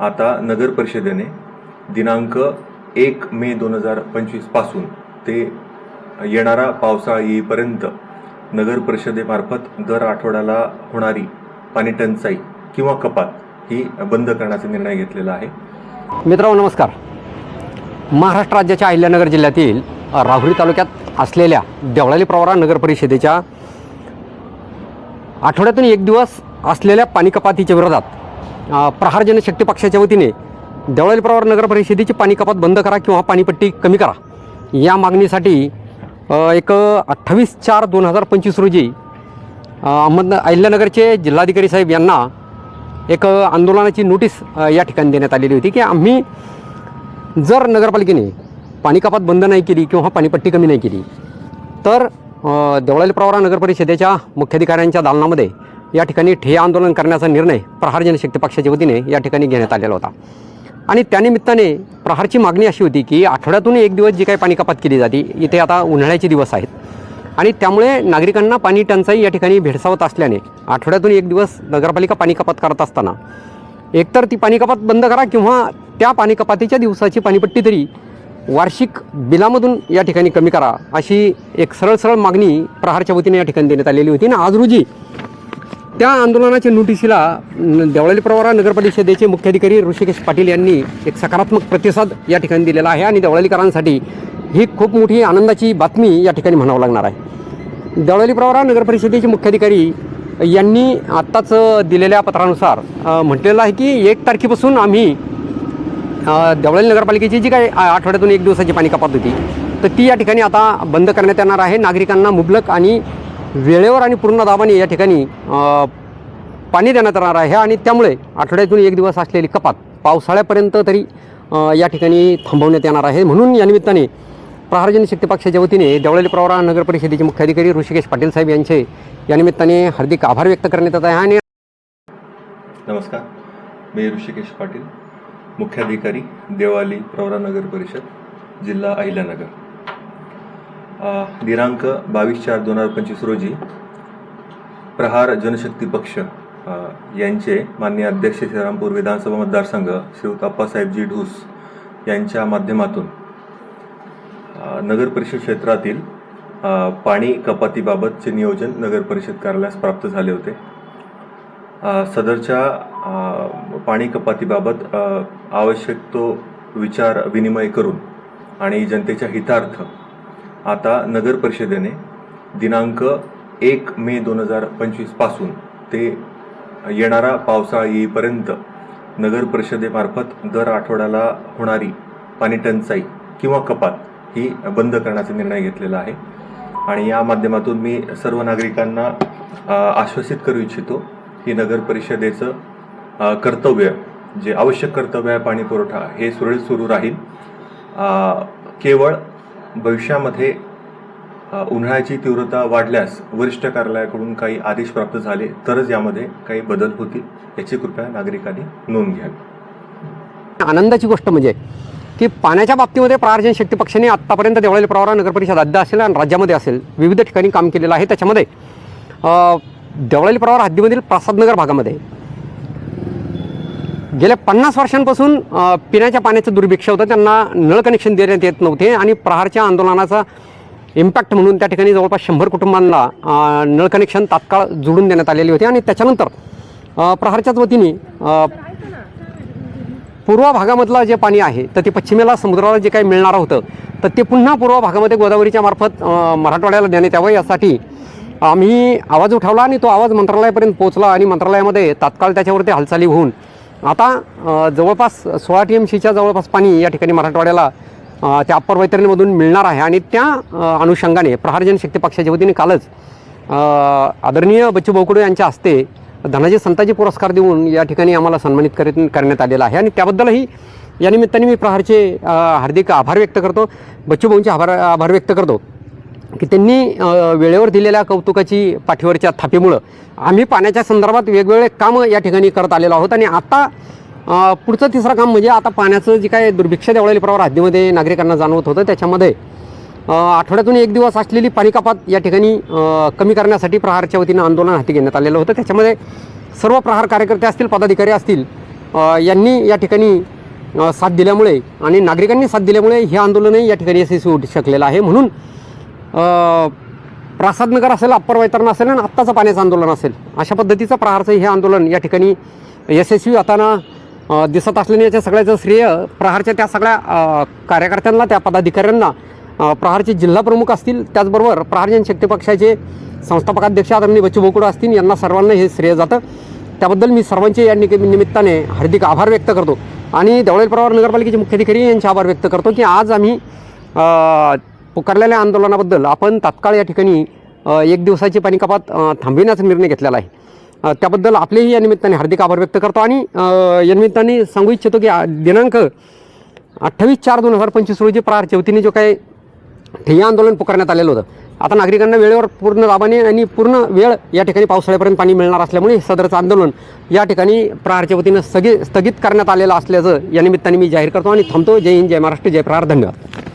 आता नगर परिषदेने दिनांक एक मे दोन हजार पंचवीसपासून ते येणारा पावसाळा येईपर्यंत नगर परिषदेमार्फत दर आठवड्याला होणारी पाणी टंचाई किंवा कपात ही बंद करण्याचा निर्णय घेतलेला आहे. मित्रांनो नमस्कार. महाराष्ट्र राज्याच्या अहिल्यानगर जिल्ह्यातील राहुरी तालुक्यात असलेल्या देवळाली प्रवरा नगर परिषदेच्या आठवड्यातून एक दिवस असलेल्या पाणी कपातीच्या विरोधात प्रहार जनशक्ती पक्षाच्या वतीने देवळाली प्रवार नगर परिषदेची पाणी कपात बंद करा किंवा पाणीपट्टी कमी करा. या मागणीसाठी एक अठ्ठावीस चार दोन हजार पंचवीस रोजी अहमद अहिल्यानगरचे जिल्हाधिकारी साहेब यांना एक आंदोलनाची नोटीस या ठिकाणी देण्यात आलेली होती की आम्ही जर नगरपालिकेने पाणी कपात बंद नाही केली किंवा पाणीपट्टी कमी नाही केली तर देवळाली प्रवारा नगर परिषदेच्या मुख्याधिकाऱ्यांच्या दालनामध्ये या ठिकाणी ठिय्या आंदोलन करण्याचा निर्णय प्रहार जनशक्ती पक्षाच्या वतीने या ठिकाणी घेण्यात आलेला होता. आणि त्यानिमित्ताने प्रहारची मागणी अशी होती की आठवड्यातून एक दिवस जी काही पाणी कपात केली जाते इथे आता उन्हाळ्याचे दिवस आहेत. आणि त्यामुळे नागरिकांना पाणी टंचाई या ठिकाणी भेडसावत असल्याने आठवड्यातून एक दिवस नगरपालिका पाणी कपात करत असताना एकतर ती पाणी कपात बंद करा किंवा त्या पाणी कपातीच्या दिवसाची पाणीपट्टी तरी वार्षिक बिलामधून या ठिकाणी कमी करा अशी एक सरळ सरळ मागणी प्रहारच्या वतीने या ठिकाणी देण्यात आलेली होती. आणि आज रोजी त्या आंदोलनाच्या नोटिसीला देवळाली प्रवरा नगर परिषदेचे मुख्याधिकारी ऋषिकेश पाटील यांनी एक सकारात्मक प्रतिसाद या ठिकाणी दिलेला आहे आणि देवळालीकरांसाठी ही खूप मोठी आनंदाची बातमी या ठिकाणी म्हणावं लागणार आहे. देवळाली प्रवरा नगर परिषदेचे मुख्याधिकारी यांनी आत्ताच दिलेल्या पत्रानुसार म्हटलेलं आहे की एक तारखेपासून आम्ही देवळाली नगरपालिकेची जी काही आठवड्यातून एक दिवसाची पाणी कपात होती तर ती या ठिकाणी आता बंद करण्यात येणार आहे. नागरिकांना मुबलक आणि वेळेवर आणि पूर्ण दाबाने या ठिकाणी पाणी देण्यात येणार आहे आणि त्यामुळे आठवड्यातून एक दिवस असलेली कपात पावसाळ्यापर्यंत तरी या ठिकाणी थांबवण्यात येणार आहे. म्हणून या निमित्ताने प्रहारजन शक्ती पक्षाच्या वतीने देवळाली प्रवरा नगर परिषदेचे मुख्याधिकारी ऋषिकेश पाटील साहेब यांचे या निमित्ताने हार्दिक आभार व्यक्त करण्यात येत आहे आणि नमस्कार. मी ऋषिकेश पाटील मुख्याधिकारी देवाली प्रवरा नगर परिषद जिल्हा अहिल्यानगर. दिनांक बावीस चार दोन हजार पंचवीस रोजी प्रहार जनशक्ती पक्ष यांचे माननीय अध्यक्ष श्रीरामपूर विधानसभा मतदारसंघ श्रीयुत अप्पासाहेबजी ढूस यांच्या माध्यमातून नगर परिषद क्षेत्रातील पाणी कपातीबाबतचे नियोजन नगर परिषद कार्यालयास प्राप्त झाले होते. सदरच्या पाणी कपातीबाबत आवश्यक तो विचार विनिमय करून आणि जनतेच्या हितार्थ आता नगर परिषदेने दिनांक एक मे दोन हजार पंचवीसपासून ते येणारा पावसाळा येईपर्यंत नगर परिषदेमार्फत दर आठवड्याला होणारी पाणी टंचाई किंवा कपात ही बंद करण्याचा निर्णय घेतलेला आहे. आणि या माध्यमातून मी सर्व नागरिकांना आश्वासित करू इच्छितो की नगर परिषदेचं कर्तव्य जे आवश्यक कर्तव्य आहे पाणी पुरवठा हे सुरळीत सुरू राहील. केवळ भविष्यामध्ये उन्हाळ्याची तीव्रता वाढल्यास वरिष्ठ कार्यालयाकडून काही आदेश प्राप्त झाले तरच यामध्ये काही बदल होतील याची कृपया नागरिकांनी नोंद घ्यावी. आनंदाची गोष्ट म्हणजे की पाण्याच्या बाबतीमध्ये प्रार्जन शक्ती पक्षाने आत्तापर्यंत देवळाली प्रवरा नगर परिषद असेल आणि राज्यामध्ये असेल विविध ठिकाणी काम केलेलं आहे. त्याच्यामध्ये देवळाली प्रवार हद्दीमधील प्रसादनगर भागामध्ये गेल्या पन्नास वर्षांपासून पिण्याच्या पाण्याचं दुर्भिक्ष होतं. त्यांना नळ कनेक्शन देण्यात येत नव्हते आणि प्रहारच्या आंदोलनाचा इम्पॅक्ट म्हणून त्या ठिकाणी जवळपास शंभर कुटुंबांना नळ कनेक्शन तात्काळ जोडून देण्यात आलेले होते. आणि त्याच्यानंतर प्रहारच्याच वतीने पूर्व भागामधलं जे पाणी आहे तर ते पश्चिमेला समुद्राला जे काही मिळणारं होतं तर ते पुन्हा पूर्व भागामध्ये गोदावरीच्या मार्फत मराठवाड्याला देण्यात यावं. यासाठी आम्ही आवाज उठवला आणि तो आवाज मंत्रालयापर्यंत पोहोचला आणि मंत्रालयामध्ये तात्काळ त्याच्यावरती हालचाली होऊन आता जवळपास सोळा टी एम सीच्या जवळपास पाणी या ठिकाणी मराठवाड्याला त्या अप्पर वैतरणीमधून मिळणार आहे आणि त्या अनुषंगाने प्रहार जनशक्ती पक्षाच्या वतीने कालच आदरणीय बच्चू भाऊकडे यांच्या हस्ते धनाजी संताजी पुरस्कार देऊन या ठिकाणी आम्हाला सन्मानित कर करण्यात आलेला आहे. आणि त्याबद्दलही या निमित्ताने मी प्रहारचे हार्दिक आभार व्यक्त करतो. बच्चू भाऊंचे आभार आभार व्यक्त करतो. की त्यांनी वेळेवर दिलेल्या कौतुकाची पाठीवरच्या थापीमुळं आम्ही पाण्याच्या संदर्भात वेगवेगळे कामं या ठिकाणी करत आलेलो आहोत. आणि आता पुढचं तिसरं काम म्हणजे आता पाण्याचं जे काय दुर्भिक्ष देवळाली प्रवार हद्दीमध्ये नागरिकांना जाणवत होतं त्याच्यामध्ये आठवड्यातून एक दिवस असलेली पाणी कपात या ठिकाणी कमी करण्यासाठी प्रहारच्या वतीनं आंदोलन हाती घेण्यात आलेलं होतं. त्याच्यामध्ये सर्व प्रहार कार्यकर्ते असतील पदाधिकारी असतील यांनी या ठिकाणी साथ दिल्यामुळे आणि नागरिकांनी साथ दिल्यामुळे हे आंदोलनही या ठिकाणी यशस्वी होऊ शकलेलं आहे. म्हणून प्रासादनगर असेल अप्पर वैतरण असेल आणि आत्ताचं पाण्याचं आंदोलन असेल. अशा पद्धतीचं प्रहारचं हे आंदोलन या ठिकाणी यशस्वी होताना दिसत असल्याने याच्या सगळ्याचं श्रेय प्रहारच्या त्या सगळ्या कार्यकर्त्यांना त्या पदाधिकाऱ्यांना प्रहारचे जिल्हा प्रमुख असतील. त्याचबरोबर प्रहार शक्ती पक्षाचे संस्थापकाध्यक्ष आदरणीय बच्चू बोकुड असतील यांना सर्वांना हे श्रेय जातं. त्याबद्दल मी सर्वांचे या निमित्ताने हार्दिक आभार व्यक्त करतो. आणि देवळेल प्रवार नगरपालिकेचे मुख्याधिकारी यांचे आभार व्यक्त करतो की आज आम्ही पुकारलेल्या आंदोलनाबद्दल आपण तात्काळ या ठिकाणी एक दिवसाची पाणी कपात थांबविण्याचा निर्णय घेतलेला आहे. त्याबद्दल आपलेही या निमित्ताने हार्दिक आभार व्यक्त करतो आणि या निमित्ताने सांगू इच्छितो की दिनांक अठ्ठावीस चार दोन हजार पंचवीस रोजी प्रहारच्या वतीने जो काही ठिय्या आंदोलन पुकारण्यात आलेलं होतं आता नागरिकांना वेळेवर पूर्ण लाभाने आणि पूर्ण वेळ या ठिकाणी पावसाळ्यापर्यंत पाणी मिळणार असल्यामुळे सदरचं आंदोलन या ठिकाणी प्रहारच्या वतीनं स्थगित स्थगित करण्यात आलेलं असल्याचं या निमित्ताने मी जाहीर करतो आणि थांबतो. जय हिंद जय महाराष्ट्र जय प्रहार. धन्यवाद.